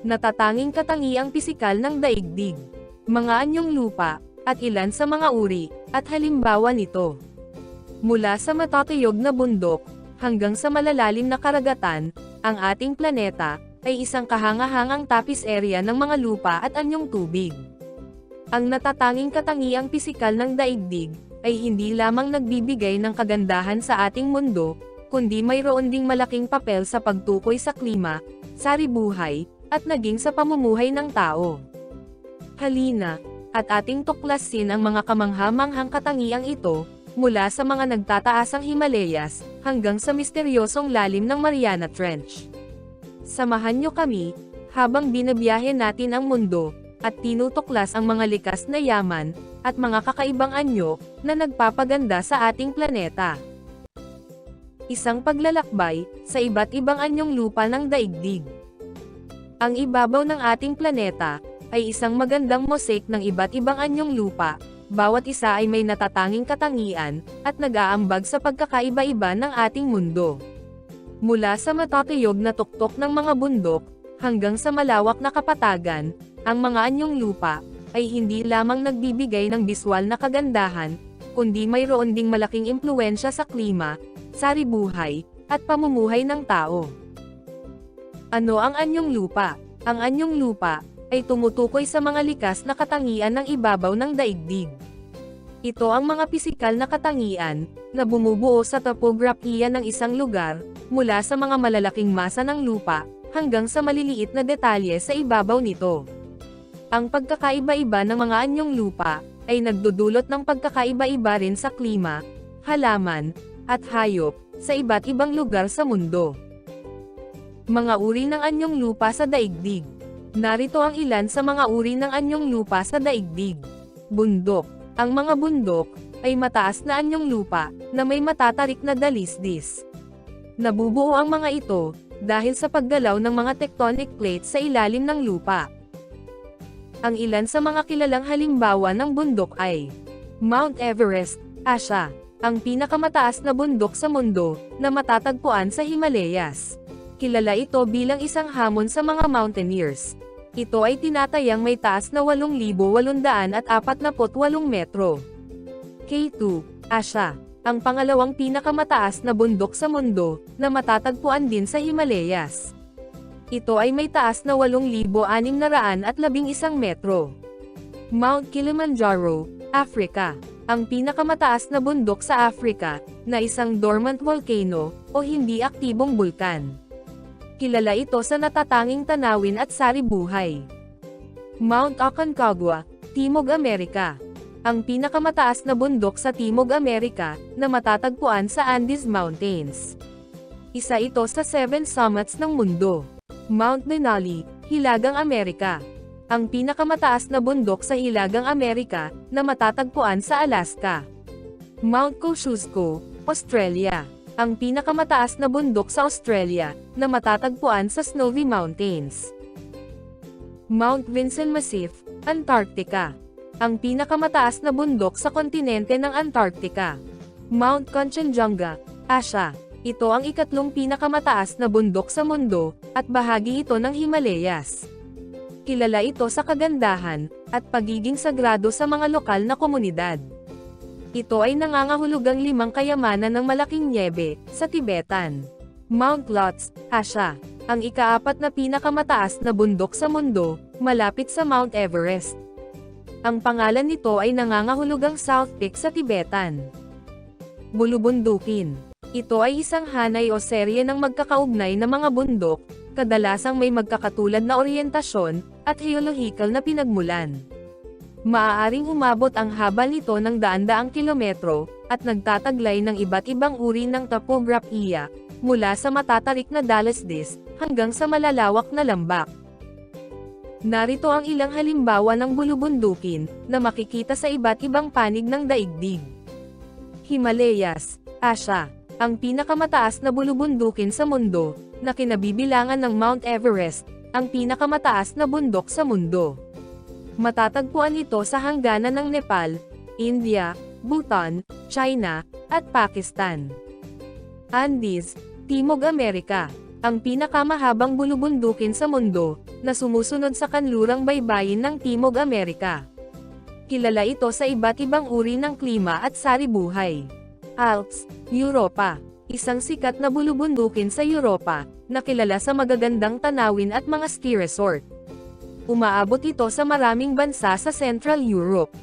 Natatanging katangiang pisikal ng daigdig, mga anyong lupa, at ilan sa mga uri, at halimbawa nito. Mula sa matatayog na bundok, hanggang sa malalalim na karagatan, ang ating planeta, ay isang kahangahangang tapis area ng mga lupa at anyong tubig. Ang natatanging katangiang pisikal ng daigdig, ay hindi lamang nagbibigay ng kagandahan sa ating mundo, kundi mayroon ding malaking papel sa pagtukoy sa klima, saribuhay, at naging sa pamumuhay ng tao. Halina, at ating tuklasin ang mga kamanghamanghang katangiang ito, mula sa mga nagtataasang Himalayas, hanggang sa misteryosong lalim ng Mariana Trench. Samahan nyo kami, habang binabiyahe natin ang mundo, at tinutuklas ang mga likas na yaman, at mga kakaibang anyo, na nagpapaganda sa ating planeta. Isang paglalakbay, sa iba't ibang anyong lupa ng daigdig. Ang ibabaw ng ating planeta, ay isang magandang mosaic ng iba't ibang anyong lupa, bawat isa ay may natatanging katangian, at nag-aambag sa pagkakaiba-iba ng ating mundo. Mula sa matatayog na tuktok ng mga bundok, hanggang sa malawak na kapatagan, ang mga anyong lupa, ay hindi lamang nagbibigay ng biswal na kagandahan, kundi mayroon ding malaking impluensya sa klima, saribuhay, at pamumuhay ng tao. Ano ang anyong lupa? Ang anyong lupa, ay tumutukoy sa mga likas na katangian ng ibabaw ng daigdig. Ito ang mga pisikal na katangian, na bumubuo sa topografiya ng isang lugar, mula sa mga malalaking masa ng lupa, hanggang sa maliliit na detalye sa ibabaw nito. Ang pagkakaiba-iba ng mga anyong lupa, ay nagdudulot ng pagkakaiba-iba rin sa klima, halaman, at hayop, sa iba't ibang lugar sa mundo. Mga uri ng anyong lupa sa daigdig. Narito ang ilan sa mga uri ng anyong lupa sa daigdig. Bundok. Ang mga bundok, ay mataas na anyong lupa, na may matatarik na dalisdis. Nabubuo ang mga ito, dahil sa paggalaw ng mga tectonic plates sa ilalim ng lupa. Ang ilan sa mga kilalang halimbawa ng bundok ay Mount Everest, Asia, ang pinakamataas na bundok sa mundo, na matatagpuan sa Himalayas. Kilala ito bilang isang hamon sa mga mountaineers. Ito ay tinatayang may taas na 8,848 metro. K2, Asia, ang pangalawang pinakamataas na bundok sa mundo, na matatagpuan din sa Himalayas. Ito ay may taas na 8,611 metro. Mount Kilimanjaro, Africa, ang pinakamataas na bundok sa Africa, na isang dormant volcano, o hindi aktibong bulkan. Kilala ito sa natatanging tanawin at saribuhay. Mount Aconcagua, Timog Amerika. Ang pinakamataas na bundok sa Timog Amerika, na matatagpuan sa Andes Mountains. Isa ito sa seven summits ng mundo. Mount Denali, Hilagang Amerika. Ang pinakamataas na bundok sa Hilagang Amerika, na matatagpuan sa Alaska. Mount Kosciuszko, Australia. Ang pinakamataas na bundok sa Australia, na matatagpuan sa Snowy Mountains. Mount Vinson Massif, Antarctica. Ang pinakamataas na bundok sa kontinente ng Antarctica. Mount Kanchenjunga, Asia. Ito ang ikatlong pinakamataas na bundok sa mundo, at bahagi ito ng Himalayas. Kilala ito sa kagandahan, at pagiging sagrado sa mga lokal na komunidad. Ito ay nangangahulugang limang kayamanan ng malaking niebe, sa Tibetan. Mount Lotz, Asia, ang ikaapat na pinakamataas na bundok sa mundo, malapit sa Mount Everest. Ang pangalan nito ay nangangahulugang South Peak sa Tibetan. Bulubundukin. Ito ay isang hanay o serye ng magkakaugnay na mga bundok, kadalasang may magkakatulad na oryentasyon, at geological na pinagmulan. Maaaring umabot ang haba nito ng daan-daang kilometro, at nagtataglay ng iba't ibang uri ng topografiya, mula sa matatarik na dalasdis, hanggang sa malalawak na lambak. Narito ang ilang halimbawa ng bulubundukin na makikita sa iba't ibang panig ng daigdig. Himalayas, Asia, ang pinakamataas na bulubundukin sa mundo, na kinabibilangan ng Mount Everest, ang pinakamataas na bundok sa mundo. Matatagpuan ito sa hangganan ng Nepal, India, Bhutan, China, at Pakistan. Andes, Timog Amerika, ang pinakamahabang bulubundukin sa mundo, na sumusunod sa kanlurang baybayin ng Timog Amerika. Kilala ito sa iba't ibang uri ng klima at saribuhay. Alps, Europa, isang sikat na bulubundukin sa Europa, na kilala sa magagandang tanawin at mga ski resort. Umaabot ito sa maraming bansa sa Central Europe.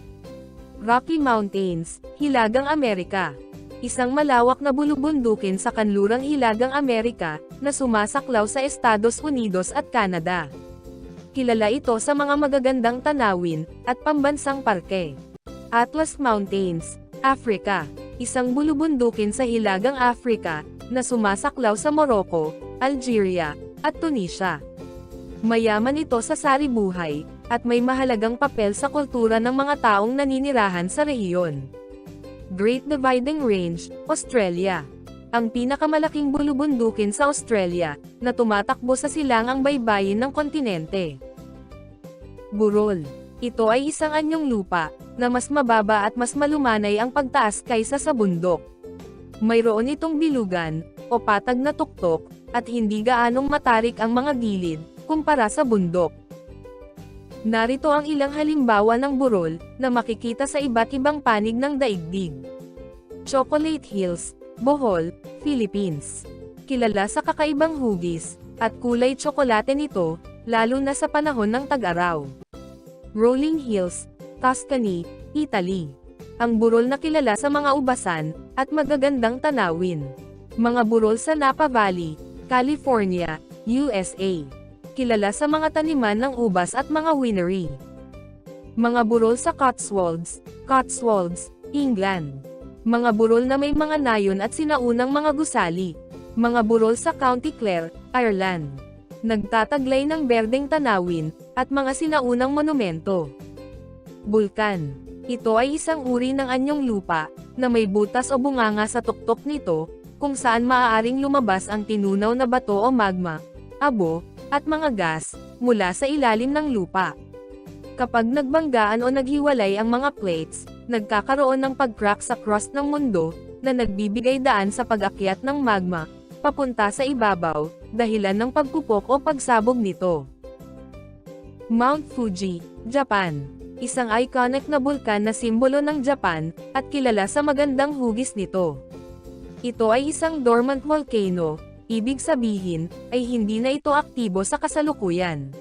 Rocky Mountains, Hilagang Amerika. Isang malawak na bulubundukin sa kanlurang Hilagang Amerika, na sumasaklaw sa Estados Unidos at Canada. Kilala ito sa mga magagandang tanawin, at pambansang parke. Atlas Mountains, Africa. Isang bulubundukin sa Hilagang Africa, na sumasaklaw sa Morocco, Algeria, at Tunisia. Mayaman ito sa saribuhay, at may mahalagang papel sa kultura ng mga taong naninirahan sa rehiyon. Great Dividing Range, Australia. Ang pinakamalaking bulubundukin sa Australia, na tumatakbo sa silangang baybayin ng kontinente. Burol. Ito ay isang anyong lupa, na mas mababa at mas malumanay ang pagtaas kaysa sa bundok. Mayroon itong bilugan, o patag na tuktok, at hindi gaanong matarik ang mga gilid, kumpara sa bundok. Narito ang ilang halimbawa ng burol, na makikita sa iba't ibang panig ng daigdig. Chocolate Hills, Bohol, Philippines. Kilala sa kakaibang hugis, at kulay tsokolate nito, lalo na sa panahon ng tag-araw. Rolling Hills, Tuscany, Italy. Ang burol na kilala sa mga ubasan, at magagandang tanawin. Mga burol sa Napa Valley, California, USA. Kilala sa mga taniman ng ubas at mga winery. Mga burol sa Cotswolds, Cotswolds, England. Mga burol na may mga nayon at sinaunang mga gusali. Mga burol sa County Clare, Ireland. Nagtataglay ng berdeng tanawin, at mga sinaunang monumento. Bulkan. Ito ay isang uri ng anyong lupa, na may butas o bunganga sa tuktok nito, kung saan maaaring lumabas ang tinunaw na bato o magma, abo, at mga gas, mula sa ilalim ng lupa. Kapag nagbanggaan o naghiwalay ang mga plates, nagkakaroon ng pag-crack sa crust ng mundo, na nagbibigay daan sa pag-akyat ng magma, papunta sa ibabaw, dahilan ng pagpupok o pagsabog nito. Mount Fuji, Japan. Isang iconic na bulkan na simbolo ng Japan, at kilala sa magandang hugis nito. Ito ay isang dormant volcano, ibig sabihin, ay hindi na ito aktibo sa kasalukuyan.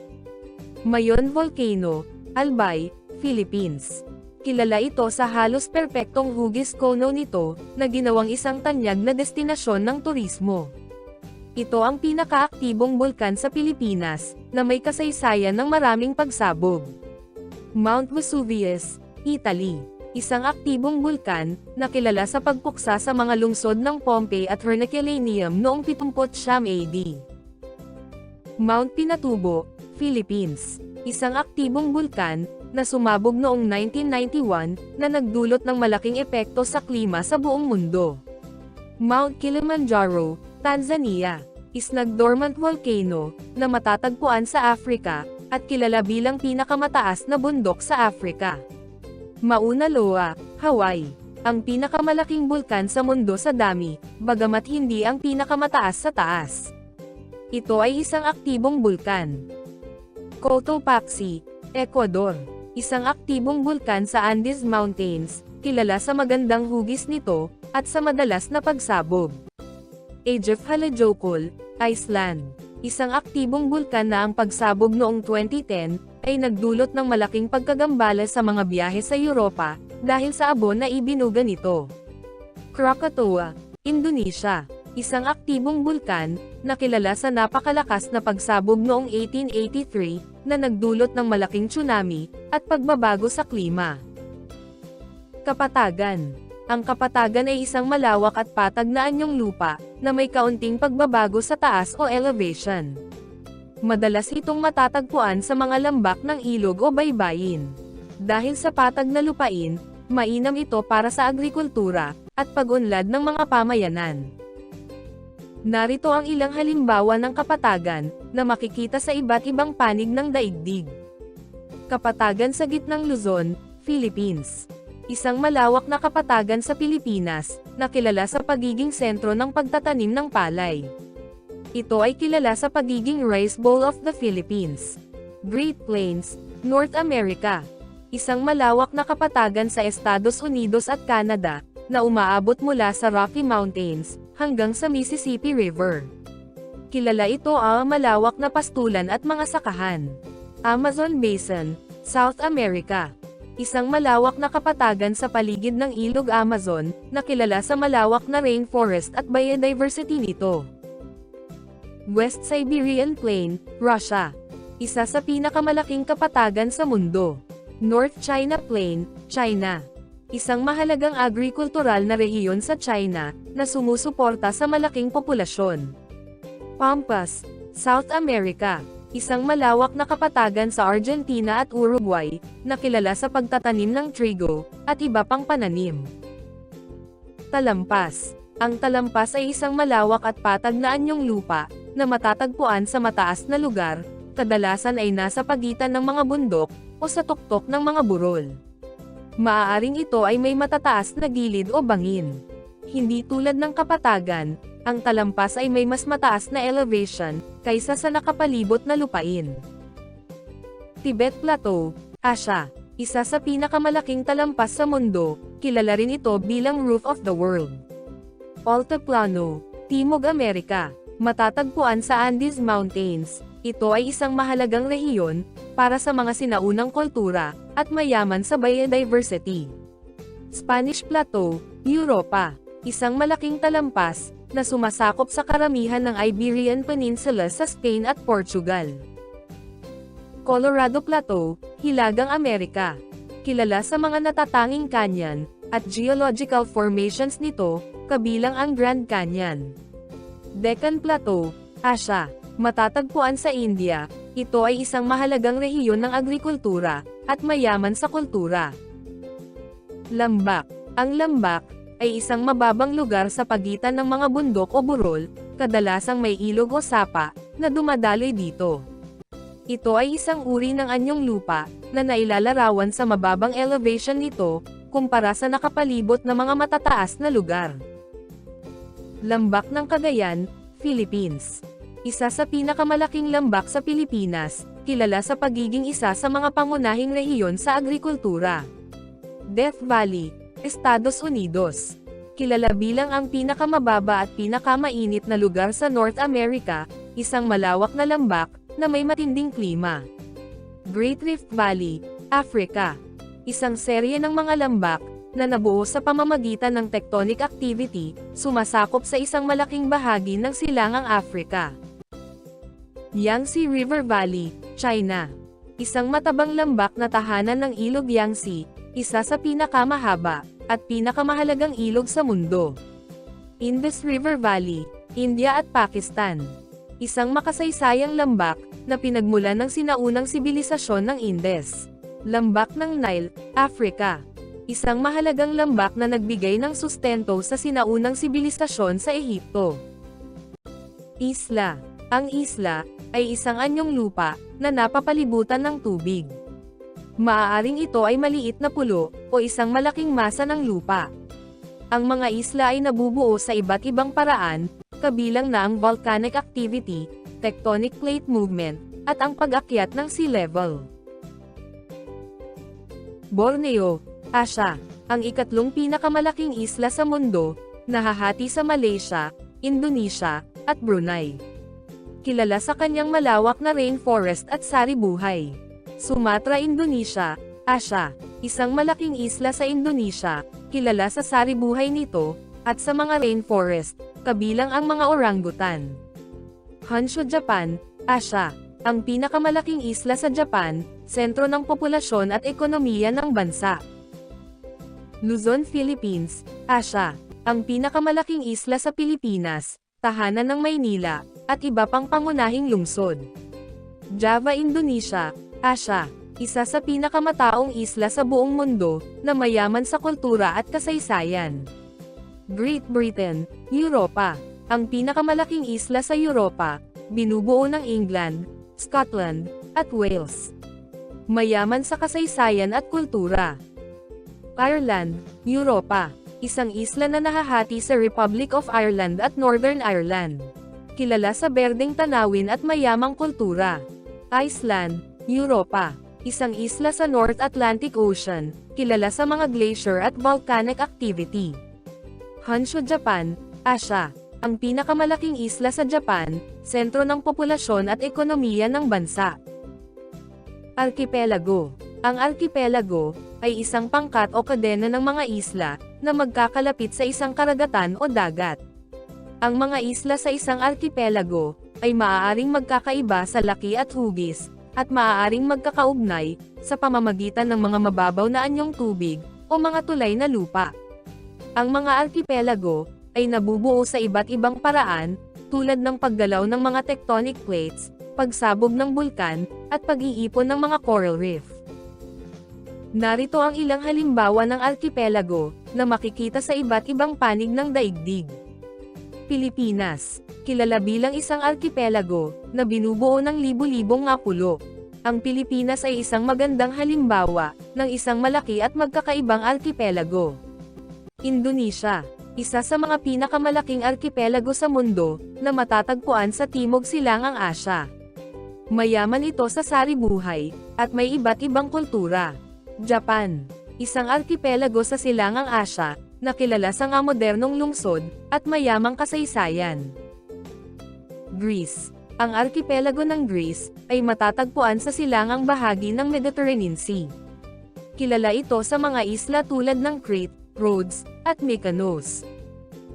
Mayon Volcano, Albay, Philippines. Kilala ito sa halos perpektong hugis kono nito, na ginawang isang tanyag na destinasyon ng turismo. Ito ang pinakaaktibong bulkan sa Pilipinas, na may kasaysayan ng maraming pagsabog. Mount Vesuvius, Italy. Isang aktibong bulkan, na kilala sa pagpuksa sa mga lungsod ng Pompeii at Herculaneum noong 79 AD. Mount Pinatubo, Philippines. Isang aktibong bulkan, na sumabog noong 1991, na nagdulot ng malaking epekto sa klima sa buong mundo. Mount Kilimanjaro, Tanzania. Isnag dormant volcano, na matatagpuan sa Africa, at kilala bilang pinakamataas na bundok sa Africa. Mauna Loa, Hawaii. Ang pinakamalaking bulkan sa mundo sa dami, bagamat hindi ang pinakamataas sa taas. Ito ay isang aktibong bulkan. Cotopaxi, Ecuador. Isang aktibong bulkan sa Andes Mountains, kilala sa magandang hugis nito, at sa madalas na pagsabog. Age Halajokul, Iceland. Isang aktibong bulkan na ang pagsabog noong 2010, ay nagdulot ng malaking pagkagambala sa mga biyahe sa Europa, dahil sa abo na ibinuga nito. Krakatoa, Indonesia. Isang aktibong bulkan, na kilala sa napakalakas na pagsabog noong 1883, na nagdulot ng malaking tsunami, at pagbabago sa klima. Kapatagan. Ang kapatagan ay isang malawak at patag na anyong lupa, na may kaunting pagbabago sa taas o elevation. Madalas itong matatagpuan sa mga lambak ng ilog o baybayin. Dahil sa patag na lupain, mainam ito para sa agrikultura, at pag-unlad ng mga pamayanan. Narito ang ilang halimbawa ng kapatagan, na makikita sa iba't ibang panig ng daigdig. Kapatagan sa gitnang Luzon, Philippines. Isang malawak na kapatagan sa Pilipinas, na kilala sa pagiging sentro ng pagtatanim ng palay. Ito ay kilala sa pagiging Rice Bowl of the Philippines. Great Plains, North America. Isang malawak na kapatagan sa Estados Unidos at Canada, na umaabot mula sa Rocky Mountains, hanggang sa Mississippi River. Kilala ito ang malawak na pastulan at mga sakahan. Amazon Basin, South America. Isang malawak na kapatagan sa paligid ng ilog Amazon, na kilala sa malawak na rainforest at biodiversity nito. West Siberian Plain, Russia. Isa sa pinakamalaking kapatagan sa mundo. North China Plain, China. Isang mahalagang agrikultural na rehiyon sa China, na sumusuporta sa malaking populasyon. Pampas, South America. Isang malawak na kapatagan sa Argentina at Uruguay, na kilala sa pagtatanim ng trigo, at iba pang pananim. Talampas. Ang talampas ay isang malawak at patag na anyong lupa, na matatagpuan sa mataas na lugar, kadalasan ay nasa pagitan ng mga bundok, o sa tuktok ng mga burol. Maaaring ito ay may matataas na gilid o bangin. Hindi tulad ng kapatagan, ang talampas ay may mas mataas na elevation, kaysa sa nakapalibot na lupain. Tibet Plateau, Asia. Isa sa pinakamalaking talampas sa mundo, kilala rin ito bilang Roof of the World. Altiplano, Timog Amerika. Matatagpuan sa Andes Mountains, ito ay isang mahalagang rehiyon, para sa mga sinaunang kultura, at mayaman sa biodiversity. Spanish Plateau, Europa. Isang malaking talampas, na sumasakop sa karamihan ng Iberian Peninsula sa Spain at Portugal. Colorado Plateau, Hilagang Amerika. Kilala sa mga natatanging canyon, at geological formations nito, kabilang ang Grand Canyon. Deccan Plateau, Asia. Matatagpuan sa India, ito ay isang mahalagang rehiyon ng agrikultura, at mayaman sa kultura. Lambak. Ang lambak, ay isang mababang lugar sa pagitan ng mga bundok o burol, kadalasang may ilog o sapa, na dumadaloy dito. Ito ay isang uri ng anyong lupa, na nailalarawan sa mababang elevation nito, kumpara sa nakapalibot na mga matataas na lugar. Lambak ng Cagayan, Philippines. Isa sa pinakamalaking lambak sa Pilipinas, kilala sa pagiging isa sa mga pangunahing rehiyon sa agrikultura. Death Valley, Estados Unidos. Kilala bilang ang pinakamababa at pinakamainit na lugar sa North America, isang malawak na lambak, na may matinding klima. Great Rift Valley, Africa. Isang serye ng mga lambak, na nabuo sa pamamagitan ng tectonic activity, sumasakop sa isang malaking bahagi ng silangang Africa. Yangtze River Valley, China. Isang matabang lambak na tahanan ng ilog Yangtze, isa sa pinakamahaba, at pinakamahalagang ilog sa mundo. Indus River Valley, India at Pakistan. Isang makasaysayang lambak, na pinagmulan ng sinaunang sibilisasyon ng Indus. Lambak ng Nile, Africa. Isang mahalagang lambak na nagbigay ng sustento sa sinaunang sibilisasyon sa Ehipto. Isla. Ang isla, ay isang anyong lupa, na napapalibutan ng tubig. Maaaring ito ay maliit na pulo, o isang malaking masa ng lupa. Ang mga isla ay nabubuo sa iba't ibang paraan, kabilang na ang volcanic activity, tectonic plate movement, at ang pag-akyat ng sea level. Borneo, Asia, ang ikatlong pinakamalaking isla sa mundo, nahahati sa Malaysia, Indonesia, at Brunei. Kilala sa kanyang malawak na rainforest at sari-buhay. Sumatra, Indonesia, Asia, isang malaking isla sa Indonesia, kilala sa sari-buhay nito, at sa mga rainforest, kabilang ang mga orangutan. Honshu, Japan, Asia, ang pinakamalaking isla sa Japan, sentro ng populasyon at ekonomiya ng bansa. Luzon, Philippines, Asia, ang pinakamalaking isla sa Pilipinas, tahanan ng Maynila, at iba pang pangunahing lungsod. Java, Indonesia, Asia. Isa sa pinakamataong isla sa buong mundo, na mayaman sa kultura at kasaysayan. Great Britain, Europa. Ang pinakamalaking isla sa Europa, binubuo ng England, Scotland, at Wales. Mayaman sa kasaysayan at kultura. Ireland, Europa. Isang isla na nahahati sa Republic of Ireland at Northern Ireland. Kilala sa berdeng tanawin at mayamang kultura. Iceland, Europa. Isang isla sa North Atlantic Ocean, kilala sa mga glacier at volcanic activity. Honshu, Japan, Asia. Ang pinakamalaking isla sa Japan, sentro ng populasyon at ekonomiya ng bansa. Archipelago. Ang archipelago ay isang pangkat o kadena ng mga isla na magkakalapit sa isang karagatan o dagat. Ang mga isla sa isang archipelago ay maaaring magkakaiba sa laki at hugis, at maaaring magkakaugnay sa pamamagitan ng mga mababaw na anyong tubig o mga tulay na lupa. Ang mga archipelago ay nabubuo sa iba't ibang paraan, tulad ng paggalaw ng mga tectonic plates, pagsabog ng bulkan, at pag-iipon ng mga coral reef. Narito ang ilang halimbawa ng archipelago na makikita sa iba't ibang panig ng daigdig. Pilipinas, kilala bilang isang archipelago na binubuo ng libu-libong ngapulo. Ang Pilipinas ay isang magandang halimbawa ng isang malaki at magkakaibang archipelago. Indonesia, isa sa mga pinakamalaking archipelago sa mundo na matatagpuan sa Timog Silangang Asya. Mayaman ito sa sari-buhay at may iba't ibang kultura. Japan, isang archipelago sa Silangang Asya na kilala sa nga modernong lungsod at mayamang kasaysayan. Greece, ang archipelago ng Greece ay matatagpuan sa silangang bahagi ng Mediterranean Sea. Kilala ito sa mga isla tulad ng Crete, Rhodes, at Mykonos.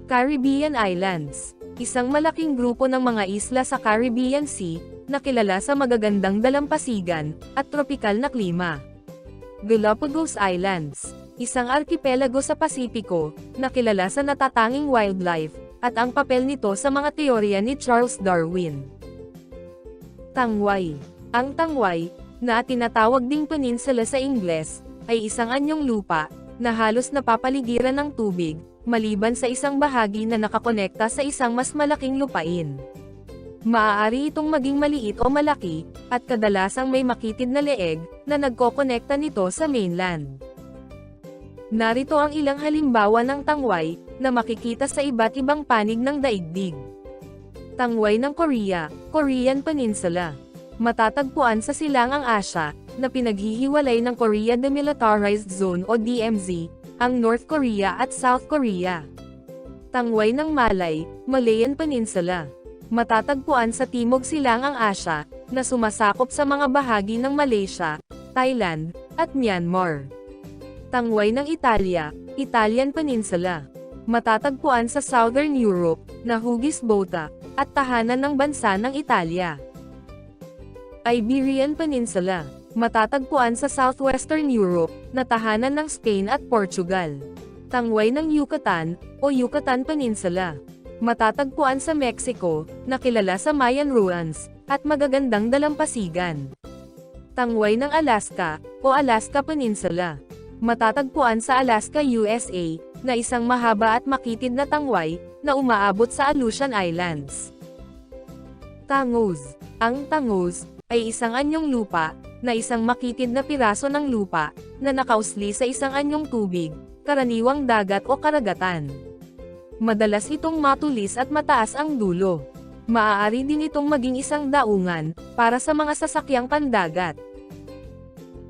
Caribbean Islands, isang malaking grupo ng mga isla sa Caribbean Sea na kilala sa magagandang dalampasigan at tropikal na klima. Galapagos Islands, isang archipelago sa Pasipiko na kilala sa natatanging wildlife at ang papel nito sa mga teorya ni Charles Darwin. Tangway, ang Tangway, na tinatawag ding peninsula sa Ingles, ay isang anyong lupa na halos napapaligiran ng tubig, maliban sa isang bahagi na nakakonekta sa isang mas malaking lupain. Maaari itong maging maliit o malaki, at kadalasang may makitid na leeg, na nagkokonekta nito sa mainland. Narito ang ilang halimbawa ng tangway, na makikita sa iba't ibang panig ng daigdig. Tangway ng Korea, Korean Peninsula. Matatagpuan sa silangang Asya, na pinaghihiwalay ng Korea Demilitarized Zone o DMZ, ang North Korea at South Korea. Tangway ng Malay, Malayan Peninsula. Matatagpuan sa Timog Silangang Asya, na sumasakop sa mga bahagi ng Malaysia, Thailand, at Myanmar. Tangway ng Italia, Italian Peninsula. Matatagpuan sa Southern Europe, na Hugis Bota, at tahanan ng bansa ng Italia. Iberian Peninsula. Matatagpuan sa Southwestern Europe, na tahanan ng Spain at Portugal. Tangway ng Yucatan, o Yucatan Peninsula. Matatagpuan sa Mexico, na kilala sa Mayan ruins, at magagandang dalampasigan. Tangway ng Alaska, o Alaska Peninsula. Matatagpuan sa Alaska, USA, na isang mahaba at makitid na tangway, na umaabot sa Aleutian Islands. Tangos. Ang tangos, ay isang anyong lupa, na isang makitid na piraso ng lupa, na nakausli sa isang anyong tubig, karaniwang dagat o karagatan. Madalas itong matulis at mataas ang dulo. Maaari din itong maging isang daungan, para sa mga sasakyang pandagat.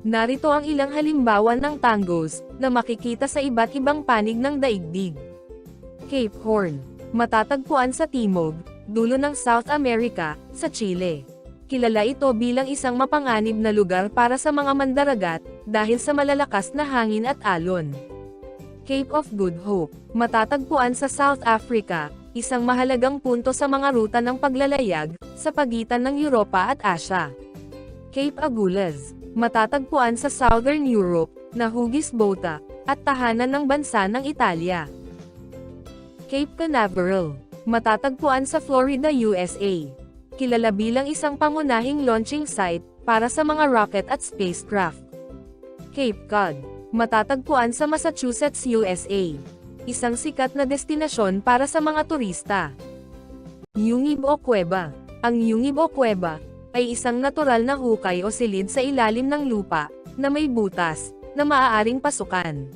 Narito ang ilang halimbawa ng tangos, na makikita sa iba't ibang panig ng daigdig. Cape Horn. Matatagpuan sa timog, dulo ng South America, sa Chile. Kilala ito bilang isang mapanganib na lugar para sa mga mandaragat, dahil sa malalakas na hangin at alon. Cape of Good Hope. Matatagpuan sa South Africa, isang mahalagang punto sa mga ruta ng paglalayag, sa pagitan ng Europa at Asia. Cape Agulhas. Matatagpuan sa Southern Europe, na Hugis Bota, at tahanan ng bansa ng Italia. Cape Canaveral. Matatagpuan sa Florida, USA. kilala bilang isang pangunahing launching site para sa mga rocket at spacecraft. Cape Cod, matatagpuan sa Massachusetts, USA. Isang sikat na destinasyon para sa mga turista. Yungib o Kuweba. Ang yungib o kuweba ay isang natural na hukay o silid sa ilalim ng lupa na may butas na maaaring pasukan.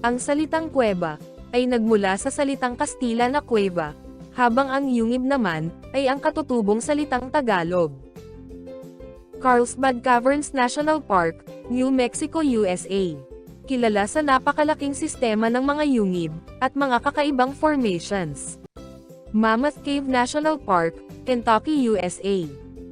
Ang salitang kuweba ay nagmula sa salitang Kastila na kuweba, habang ang yungib naman ay ang katutubong salitang Tagalog. Carlsbad Caverns National Park, New Mexico, USA. Kilala sa napakalaking sistema ng mga yungib at mga kakaibang formations. Mammoth Cave National Park, Kentucky, USA.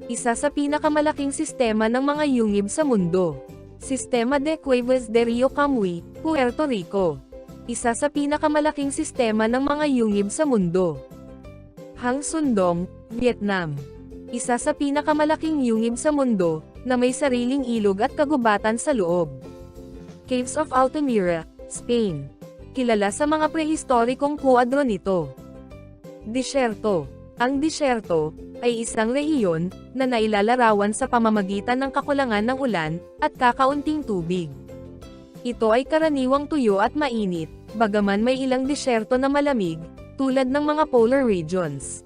Isa sa pinakamalaking sistema ng mga yungib sa mundo. Sistema de Cuevas de Rio Camuy, Puerto Rico. Isa sa pinakamalaking sistema ng mga yungib sa mundo. Hang Sundong, Vietnam. Isa sa pinakamalaking yungib sa mundo, na may sariling ilog at kagubatan sa loob. Caves of Altamira, Spain. Kilala sa mga prehistorikong kuadro nito. Disyerto. Ang disyerto, ay isang rehiyon, na nailalarawan sa pamamagitan ng kakulangan ng ulan, at kakaunting tubig. Ito ay karaniwang tuyo at mainit, bagaman may ilang disyerto na malamig, tulad ng mga polar regions.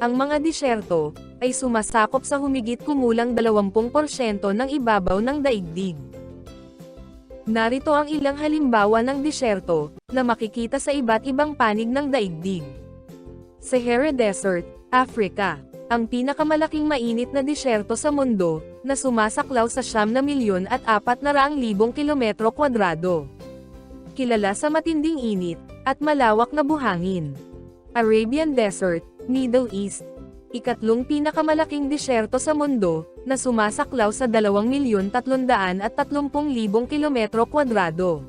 Ang mga disyerto, ay sumasakop sa humigit kumulang 20% ng ibabaw ng daigdig. Narito ang ilang halimbawa ng disyerto, na makikita sa iba't ibang panig ng daigdig. Sahara Desert, Africa. Ang pinakamalaking mainit na disyerto sa mundo, na sumasaklaw sa siyam na milyon at apat na raang libong kilometro kwadrado. Kilala sa matinding init, at malawak na buhangin. Arabian Desert, Middle East. Ikatlong pinakamalaking disyerto sa mundo, na sumasaklaw sa 2,330,000 kilometro kwadrado.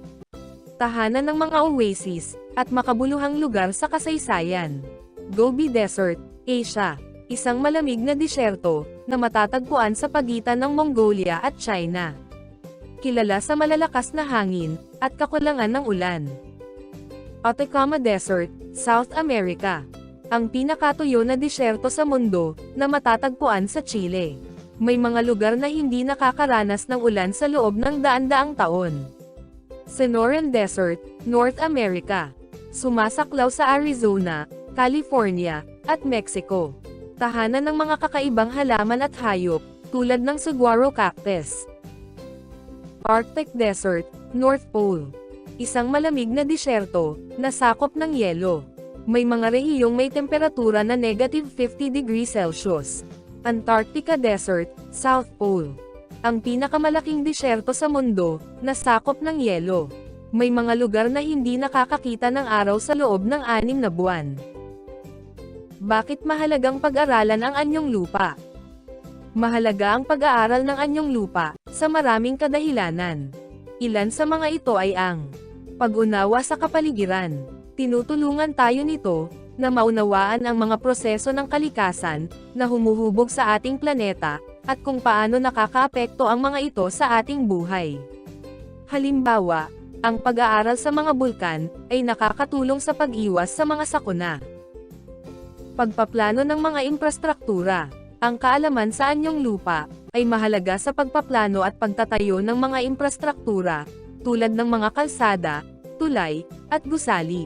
Tahanan ng mga oasis, at makabuluhang lugar sa kasaysayan. Gobi Desert, Asia. Isang malamig na disyerto, na matatagpuan sa pagitan ng Mongolia at China. Kilala sa malalakas na hangin, at kakulangan ng ulan. Atacama Desert, South America. Ang pinakatuyo na disyerto sa mundo, na matatagpuan sa Chile. May mga lugar na hindi nakakaranas ng ulan sa loob ng daan-daang taon. Sonoran Desert, North America. Sumasaklaw sa Arizona, California, at Mexico. Tahanan ng mga kakaibang halaman at hayop, tulad ng saguaro cactus. Arctic Desert, North Pole. Isang malamig na disyerto, na sakop ng yelo. May mga rehiyong may temperatura na negative 50 degrees Celsius. Antarctica Desert, South Pole. Ang pinakamalaking disyerto sa mundo, na sakop ng yelo. May mga lugar na hindi nakakakita ng araw sa loob ng anim na buwan. Bakit mahalagang pag-aralan ang anyong lupa? Mahalaga ang pag-aaral ng anyong lupa, sa maraming kadahilanan. Ilan sa mga ito ay ang pag-unawa sa kapaligiran. Tinutulungan tayo nito, na maunawaan ang mga proseso ng kalikasan, na humuhubog sa ating planeta, at kung paano nakakaapekto ang mga ito sa ating buhay. Halimbawa, ang pag-aaral sa mga bulkan, ay nakakatulong sa pag-iwas sa mga sakuna. Pagpaplano ng mga infrastruktura. Ang kaalaman sa anyong lupa, ay mahalaga sa pagpaplano at pagtatayo ng mga infrastruktura, tulad ng mga kalsada, tulay, at gusali.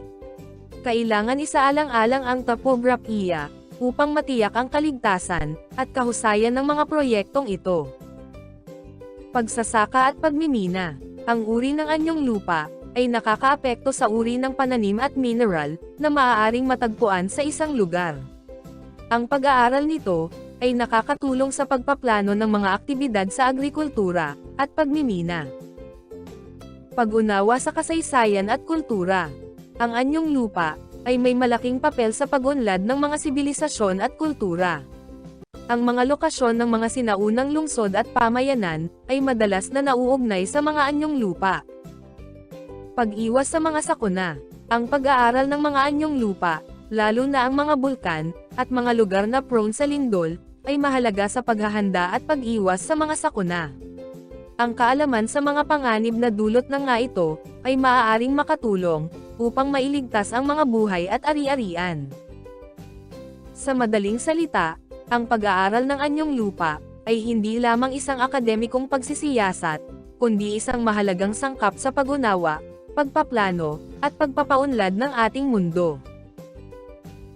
Kailangan isaalang-alang ang topografiya, upang matiyak ang kaligtasan, at kahusayan ng mga proyektong ito. Pagsasaka at pagmimina. Ang uri ng anyong lupa, ay nakakaapekto sa uri ng pananim at mineral, na maaaring matagpuan sa isang lugar. Ang pag-aaral nito, ay nakakatulong sa pagpaplano ng mga aktibidad sa agrikultura, at pagmimina. Pag-unawa sa kasaysayan at kultura. Ang anyong lupa, ay may malaking papel sa pag-unlad ng mga sibilisasyon at kultura. Ang mga lokasyon ng mga sinaunang lungsod at pamayanan, ay madalas na nauugnay sa mga anyong lupa. Pag-iwas sa mga sakuna. Ang pag-aaral ng mga anyong lupa, lalo na ang mga bulkan, at mga lugar na prone sa lindol, ay mahalaga sa paghahanda at pag-iwas sa mga sakuna. Ang kaalaman sa mga panganib na dulot ng nga ito, ay maaaring makatulong, upang mailigtas ang mga buhay at ari-arian. Sa madaling salita, Ang pag-aaral ng anyong lupa, ay hindi lamang isang akademikong pagsisiyasat, kundi isang mahalagang sangkap sa pag-unawa, pagpaplano, at pagpapaunlad ng ating mundo.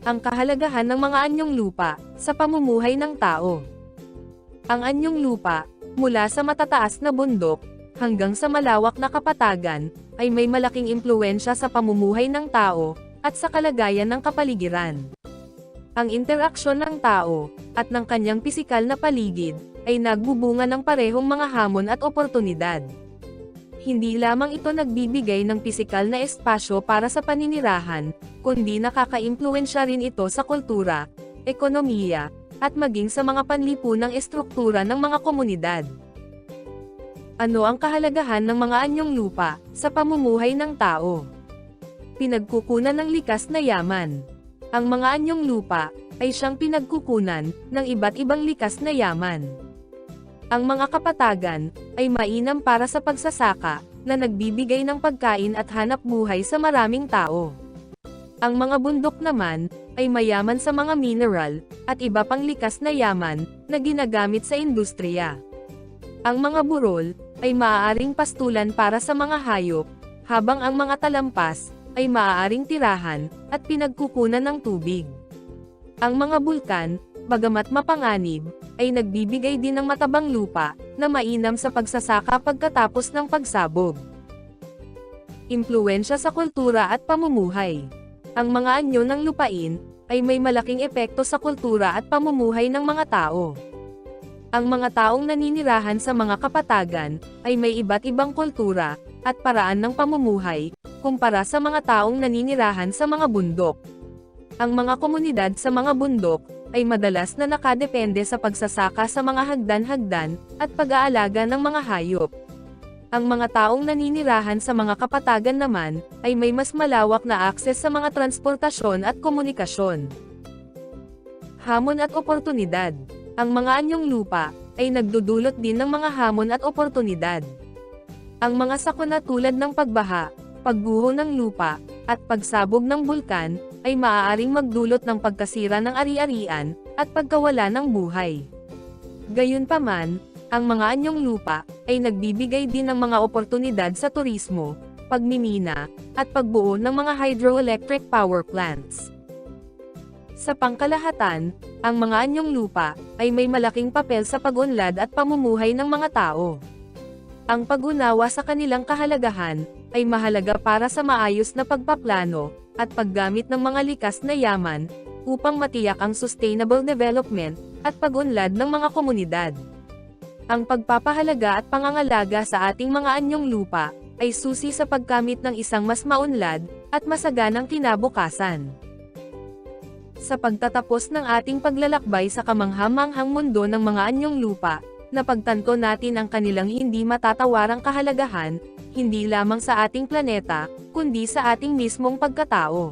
Ang kahalagahan ng mga anyong lupa, sa pamumuhay ng tao. Ang anyong lupa, mula sa matataas na bundok, hanggang sa malawak na kapatagan, ay may malaking impluensya sa pamumuhay ng tao, at sa kalagayan ng kapaligiran. Ang interaksyon ng tao, at ng kanyang pisikal na paligid, ay nagbubunga ng parehong mga hamon at oportunidad. Hindi lamang ito nagbibigay ng pisikal na espasyo para sa paninirahan, kundi nakaka-impluensya rin ito sa kultura, ekonomiya, at maging sa mga panlipunang estruktura ng mga komunidad. Ano ang kahalagahan ng mga anyong lupa sa pamumuhay ng tao? Pinagkukunan ng likas na yaman. Ang mga anyong lupa ay siyang pinagkukunan ng iba't ibang likas na yaman. Ang mga kapatagan ay mainam para sa pagsasaka na nagbibigay ng pagkain at hanap buhay sa maraming tao. Ang mga bundok naman ay mayaman sa mga mineral at iba pang likas na yaman na ginagamit sa industriya. Ang mga burol ay maaaring pastulan para sa mga hayop, habang ang mga talampas ay maaaring tirahan at pinagkukunan ng tubig. Ang mga bulkan, bagamat mapanganib, ay nagbibigay din ng matabang lupa na mainam sa pagsasaka pagkatapos ng pagsabog. Impluensya sa kultura at pamumuhay. Ang mga anyo ng lupain ay may malaking epekto sa kultura at pamumuhay ng mga tao. Ang mga taong naninirahan sa mga kapatagan ay may iba't ibang kultura at paraan ng pamumuhay kumpara sa mga taong naninirahan sa mga bundok. Ang mga komunidad sa mga bundok ay madalas na nakadepende sa pagsasaka sa mga hagdan-hagdan at pag-aalaga ng mga hayop. Ang mga taong naninirahan sa mga kapatagan naman ay may mas malawak na akses sa mga transportasyon at komunikasyon. Hamon at oportunidad. Ang mga anyong lupa ay nagdudulot din ng mga hamon at oportunidad. Ang mga sakuna tulad ng pagbaha, pagguho ng lupa, at pagsabog ng bulkan, ay maaaring magdulot ng pagkasira ng ari-arian, at pagkawala ng buhay. Gayunpaman, ang mga anyong lupa, ay nagbibigay din ng mga oportunidad sa turismo, pagmimina, at pagbuo ng mga hydroelectric power plants. Sa pangkalahatan, ang mga anyong lupa, ay may malaking papel sa pag-unlad at pamumuhay ng mga tao. Ang pag-unawa sa kanilang kahalagahan, ay mahalaga para sa maayos na pagpaplano, at paggamit ng mga likas na yaman, upang matiyak ang sustainable development, at pag-unlad ng mga komunidad. Ang pagpapahalaga at pangangalaga sa ating mga anyong lupa, ay susi sa pagkamit ng isang mas maunlad, at masaganang kinabukasan. Sa pagtatapos ng ating paglalakbay sa kamanghamanghang mundo ng mga anyong lupa, napagtanto natin ang kanilang hindi matatawarang kahalagahan, hindi lamang sa ating planeta, kundi sa ating mismong pagkatao.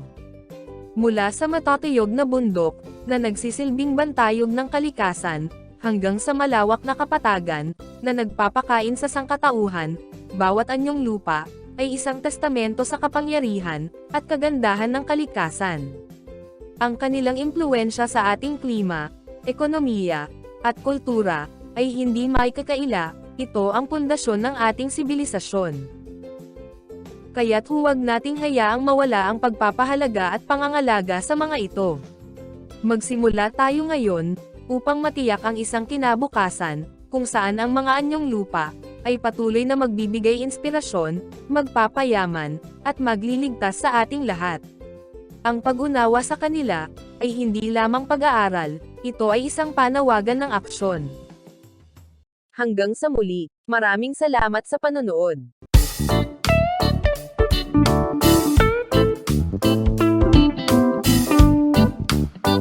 Mula sa matatayog na bundok, na nagsisilbing bantayog ng kalikasan, hanggang sa malawak na kapatagan, na nagpapakain sa sangkatauhan, bawat anyong lupa, ay isang testamento sa kapangyarihan, at kagandahan ng kalikasan. Ang kanilang impluensya sa ating klima, ekonomiya, at kultura, ay hindi may kakaila, ito ang pundasyon ng ating sibilisasyon. Kaya't huwag nating hayaang mawala ang pagpapahalaga at pangangalaga sa mga ito. Magsimula tayo ngayon, upang matiyak ang isang kinabukasan, kung saan ang mga anyong lupa, ay patuloy na magbibigay inspirasyon, magpapayaman, at magliligtas sa ating lahat. Ang pag-unawa sa kanila, ay hindi lamang pag-aaral, ito ay isang panawagan ng aksyon. Hanggang sa muli, maraming salamat sa panonood.